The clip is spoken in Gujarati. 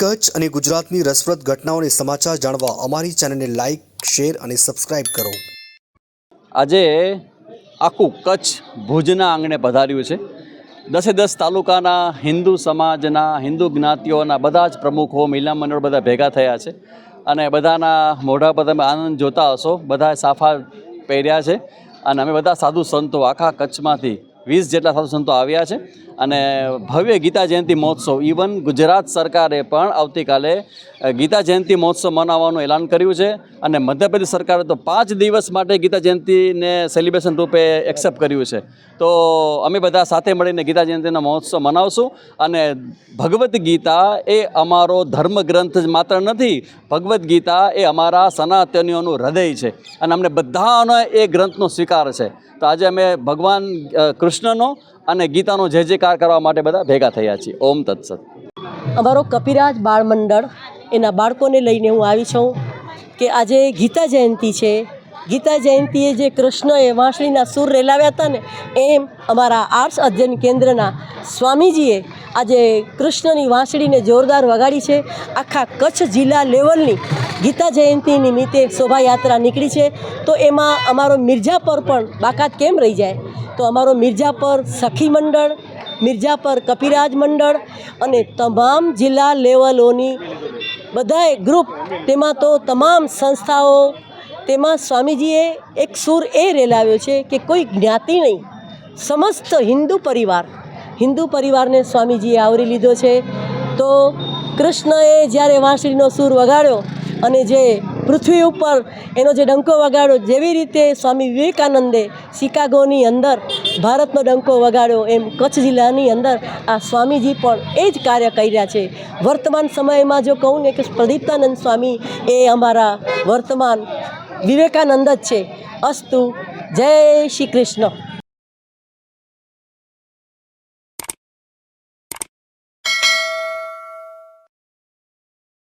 કચ્છ અને ગુજરાતની રસપ્રદ ઘટનાઓને સમાચાર જાણવા અમારી ચેનલને લાઇક શેર અને સબસ્ક્રાઇબ કરો. આજે આખું કચ્છ ભુજના આંગણે પધાર્યું છે. દસે દસ તાલુકાના હિન્દુ સમાજના, હિન્દુ જ્ઞાતિઓના બધા જ પ્રમુખો, મહિલા મંડળ બધા ભેગા થયા છે અને બધાના મોઢા પર તમે આનંદ જોતા હશો. બધા સાફા પહેર્યા છે અને અમે બધા સાધુ સંતો આખા કચ્છમાંથી વીસ જેટલા સાધુ સંતો આવ્યા છે. અને ભવ્ય ગીતા જયંતિ મહોત્સવ ઇવન ગુજરાત સરકારે પણ આવતીકાલે ગીતા જયંતિ મહોત્સવ મનાવવાનું એલાન કર્યું છે. અને મધ્યપ્રદેશ સરકારે તો પાંચ દિવસ માટે ગીતા જયંતિને સેલિબ્રેશન રૂપે એક્સેપ્ટ કર્યું છે. તો અમે બધા સાથે મળીને ગીતા જયંતિનો મહોત્સવ મનાવશું. અને ભગવદ્ ગીતા એ અમારો ધર્મગ્રંથ ગ્રંથ માત્ર નથી ભગવદ્ ગીતા એ અમારા સનાતનીઓનું હૃદય છે. અને અમને બધાનો એ ગ્રંથનો સ્વીકાર છે. તો આજે અમે ભગવાન અ, કૃષ્ણનો અને ગીતાનો જય જયકાર કરવા માટે બધા ભેગા થયા છીએ. ઓમ તત્સત. અમારો કપિરાજ બાળ મંડળ એના બાળકોને લઈને હું આવી છું કે આજે ગીતા જયંતિ છે. ગીતા જયંતિએ જે કૃષ્ણએ વાંસળીના સૂર રેલાવ્યા હતા ને, એમ અમારા આર્ટ્સ અધ્યયન કેન્દ્રના સ્વામીજીએ આજે કૃષ્ણની વાંસળીને જોરદાર વગાડી છે. આખા કચ્છ જિલ્લા લેવલની ગીતા જયંતિ નિમિત્તે શોભાયાત્રા નીકળી છે. તો એમાં અમારો મિર્જાપર પણ બાકાત કેમ રહી જાય? તો અમારો મિર્જાપર સખી મંડળ મિર્જાપર કપિરાજ મંડળ અને તમામ જિલ્લા લેવલોની બધાએ ગ્રુપ તેમાં તો તમામ સંસ્થાઓ તેમાં સ્વામીજીએ એક સૂર એ રેલાવ્યો છે કે કોઈ જ્ઞાતિ નહીં, સમસ્ત હિન્દુ પરિવાર, હિન્દુ પરિવારને સ્વામીજીએ આવરી લીધો છે. તો કૃષ્ણએ જ્યારે વાંસળીનો સૂર વગાડ્યો અને જે પૃથ્વી ઉપર એનો જે ડંકો વગાડ્યો, જેવી રીતે સ્વામી વિવેકાનંદે શિકાગોની અંદર ભારતનો ડંકો વગાડ્યો, એમ કચ્છ જિલ્લાની અંદર આ સ્વામીજી પણ એ જ કાર્ય કર્યા છે. વર્તમાન સમયમાં જો કહું ને કે પ્રદીપ્તાનંદ સ્વામી એ અમારા વર્તમાન વિવેકાનંદ જ છે. અસ્તુ જય શ્રી કૃષ્ણ.